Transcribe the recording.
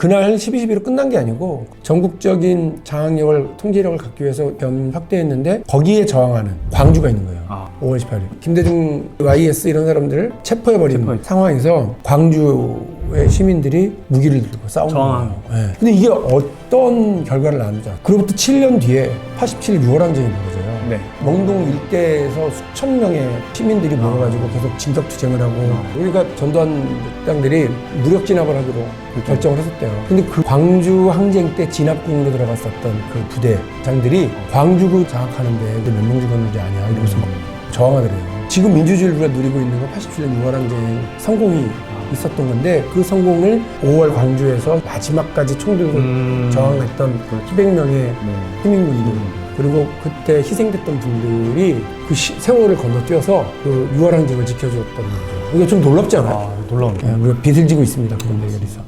그날 12.12로 끝난 게 아니고 전국적인 장악력을 통제력을 갖기 위해서 병 확대했는데 거기에 저항하는 광주가 있는 거예요. 아. 5월 18일 김대중 YS 이런 사람들을 체포해버린 체포했- 상황에서 광주의 시민들이 무기를 들고 저항한 거예요. 예. 근데 이게 어떤 결과를 낳는지 그로부터 7년 뒤에 87 6월 항쟁이 벌어져요. 네. 멍동 일대에서 수천 명의 시민들이 모여가지고 계속 진격 투쟁을 하고 우리가 전두환 당들이 무력 진압을 하기로 결정을 했었대요. 근데 그 광주 항쟁 때 진압군으로 들어갔었던 그 부대장들이 광주구 장악하는데 몇 명 죽었는지 아냐 이러면서 막 저항하더래요. 지금 민주주의를 우리가 누리고 있는 건 87년 6월 항쟁 성공이 있었던 건데 그 성공을 5월 광주에서 마지막까지 총 들고 음. 저항했던 700명의 네. 시민군이들 그리고 그때 희생됐던 분들이 그 시- 세월을 건너뛰어서 그 6월 항쟁을 지켜주었던 거죠. 이게 좀 놀랍지 않아요? 아, 놀라운데. 예, 우리가 빚을 지고 있습니다. 그런 대결에서.